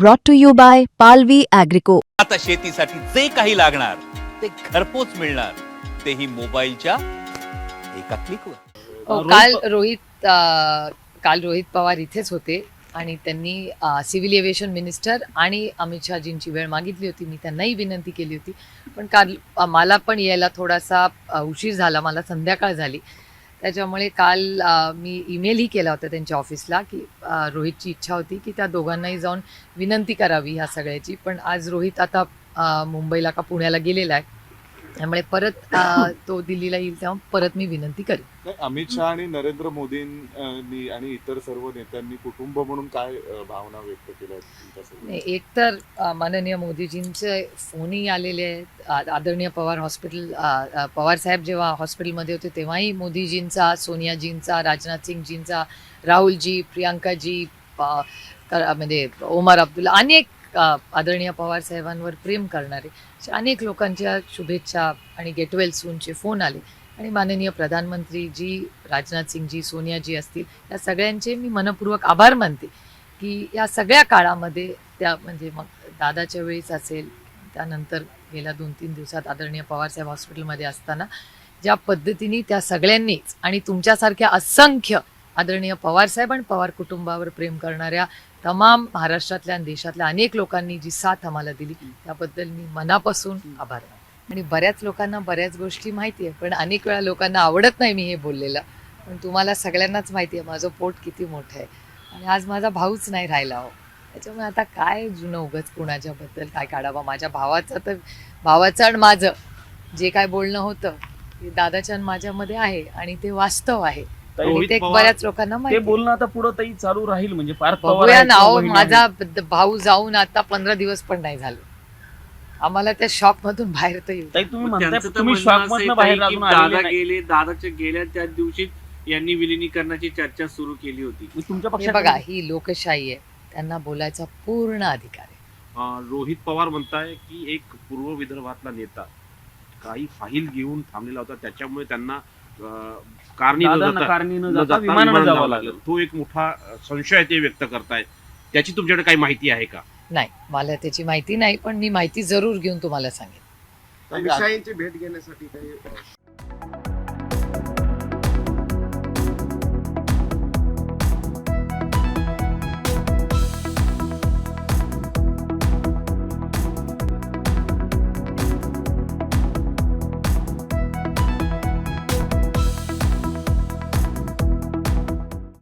brought to you by Palvi Agrico. आता शेतीसाठी जे काही लागणार ते घरपोच मिळणार. तेही मोबाईलच्या एका क्लिकवर. हो, काल रोहित अ, काल रोहित पवार इथेच होते आणि त्यांनी सिव्हिल एव्हिएशन मिनिस्टर आणि अमित शहाजींची वेळ मागितली होती. मी त्यांनाही विनंती केली होती. पण काल अ, मला पण यायला थोडासा अ, उशीर झाला मला संध्याकाळ झाली. त्याच्यामुळे काल मी ईमेलही केला होता त्यांच्या ऑफिसला की रोहितची इच्छा होती की त्या दोघांनाही जाऊन विनंती करावी ह्या सगळ्याची. पण आज रोहित आता मुंबईला का पुण्याला गेलेला आहे. त्यामुळे परत अ, तो दिल्लीला येईल तेव्हा परत मी विनंती करेन नाही, अमित शहा आणि नरेंद्र मोदींनी आणि इतर सर्व नेत्यांनी कुटुंब म्हणून काय अ, भावना व्यक्त केल्या आहेत? नाही, एकतर अ, माननीय मोदीजींचे फोनही आलेले आहेत आ- आदरणीय पवार हॉस्पिटल अ, अ, पवार साहेब जेव्हा हॉस्पिटलमध्ये होते तेव्हाही मोदीजींचा सोनियाजींचा राजनाथ सिंगजींचा राहुलजी प्रियांकाजी प- म्हणजे ओमर अब्दुल्ला अनेक आदरणीय पवार साहेबांवर प्रेम करणारे अनेक लोकांच्या शुभेच्छा आणि गेटवेल सूनचे फोन आले. आणि माननीय प्रधानमंत्री जी राजनाथ सिंगजी सोनियाजी असतील या सगळ्यांचे मी मनपूर्वक आभार मानते की या सगळ्या काळामध्ये त्या म्हणजे मग दादाच्या वेळीच असेल त्यानंतर गेल्या दोन तीन दिवसात आदरणीय पवारसाहेब हॉस्पिटलमध्ये असताना ज्या पद्धतीने त्या सगळ्यांनीच आणि तुमच्यासारख्या असंख्य आदरणीय पवारसाहेब आणि पवार कुटुंबावर प्रेम करणाऱ्या तमाम महाराष्ट्रातल्या आणि देशातल्या अनेक लोकांनी जी साथ आम्हाला दिली त्याबद्दल मी मनापासून आभार मानते. आणि बऱ्याच लोकांना बऱ्याच गोष्टी माहिती आहे पण अनेक वेळा लोकांना आवडत नाही मी हे बोललेलं. पण तुम्हाला सगळ्यांनाच माहिती आहे माझं पोट किती मोठं आहे. आणि आज माझा भाऊच नाही राहिला हो. त्याच्यामुळे आता काय जुनं उगच कुणाच्याबद्दल काय काढावं? माझ्या भावाचं तर भावाचं आणि माझं. जे काय बोलणं होतं ते दादाच्या आणि माझ्यामध्ये आहे आणि ते वास्तव आहे. रोहित ते पवार- बऱ्याच लोकांना ते माहिती. बोलणं आता पुढे ताई चालू राहील म्हणजे पार्थ पवार बघूया आहेत ना किंवा अहो, बहिणी माझा आहेत. ब- भाऊ जाऊन आता पंधरा दिवस पण नाही झाले. आम्हाला त्या शॉप मधून बाहेर तर येऊ. ताई तुम्ही मग म्हणताय त्यांचं तर तुम्ही म्हणणं शॉक असं आहे मधनं बाहेर ताई की अजून आलेले दादा नाही. गेले दादाच्या गेल्या त्या दिवशी यांनी विलिनीकरणाची चर्चा सुरू केली होती. मग तुमच्या हे पक्षात बघा ही लोकशाही आहे त्यांना बोलायचा पूर्ण अधिकार आहे. अं, रोहित पवार म्हणताय की एक पूर्व विदर्भातला नेता काही फाईल घेऊन थांबलेला होता त्याच्यामुळे त्यांना कारणी न दादांना जाता- कारणी न न जाता जाता विमानानं जावं लागलं. तो एक मोठा संशय ते व्यक्त करतायत त्याची तुमच्याकडे काही माहिती आहे का? नाही मला त्याची माहिती नाही पण मी माहिती जरूर घेऊन तुम्हाला सांगेन. भेट घेण्यासाठी काही